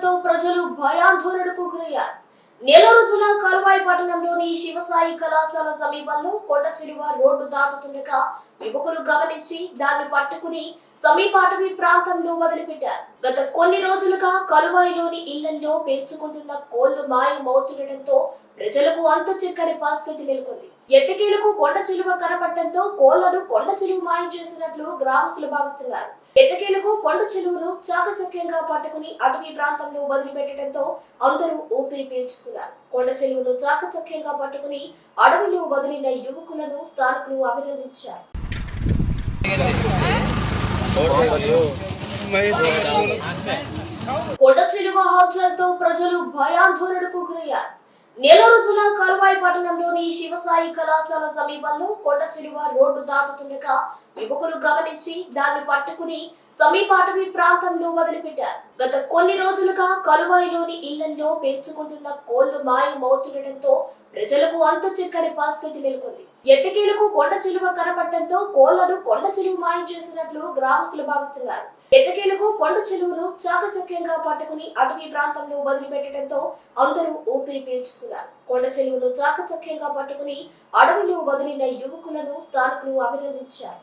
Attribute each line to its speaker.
Speaker 1: హల్చల్తో ప్రజలు భయాందోళనకు గురయ్యారు. నెల్లూరు జిల్లా కలువాయి పట్టణంలోని శివసాయి కళాశాల సమీపంలో కొండ చెరువ రోడ్డు దాటుతుండగా యువకులు గమనించి దాన్ని పట్టుకుని సమీప అటవీ ప్రాంతంలో వదిలిపెట్టారు. గత కొన్ని రోజులుగా కలువాయిలోని ఇళ్ళలో పెంచుకుంటున్న కోళ్ళు మాయమవుతుండటంతో ప్రజలకు అంత చిక్కని పరిస్థితి నెలకొంది. ఎట్టకేలకు కొండ చిలువ కనపడటంతో కోళ్ళను కొండ చిలువ మాయం చేసినట్లు గ్రామస్తులు భావిస్తున్నారు. ఎట్టకేలకు కొండ చెరువును చాకచక్యంగా పట్టుకుని అటవీ ప్రాంతంలో వదిలిపెట్టడంతో అందరూ ఊపిరి పీల్చుకున్నారు. కొండ చెరువును చాకచక్యంగా పట్టుకుని అడవిలో వదిలిన యువకులను స్థానికులు అభినందించారు. కొండ చెరువ హల్చల్తో ప్రజలు భయాందోళనకు గురయ్యారు. నెల్లూరు జిల్లా కలువాయి పట్టణంలోని శివసాయి కళాశాల సమీపంలో కొండ చెరువ రోడ్డు దాటుతుండగా యువకులు గమనించి దాన్ని పట్టుకుని సమీప అటవీ ప్రాంతంలో వదిలిపెట్టారు. గత కొన్ని రోజులుగా కలువాయిలోని ఇళ్ళలో పెంచుకుంటున్న కోళ్ళు మాయమవుతుండటంతో ప్రజలకు అంత చిక్కని పరిస్థితి నెలకొంది. ఎట్టకేలకు కొండ చిలువ కనపడటంతో కోళ్ళను కొండ చిలువ మాయం చేసినట్లు గ్రామస్తులు భావిస్తున్నారు. ఎట్టకేలకు కొండ చెరువును చాకచక్యంగా పట్టుకుని అటవీ ప్రాంతంలో వదిలిపెట్టడంతో అందరూ ఊపిరి పీల్చుకున్నారు. కొండ చెలువను చాకచక్యంగా పట్టుకుని అడవిలో వదిలిన యువకులను స్థానికులు అభినందించారు.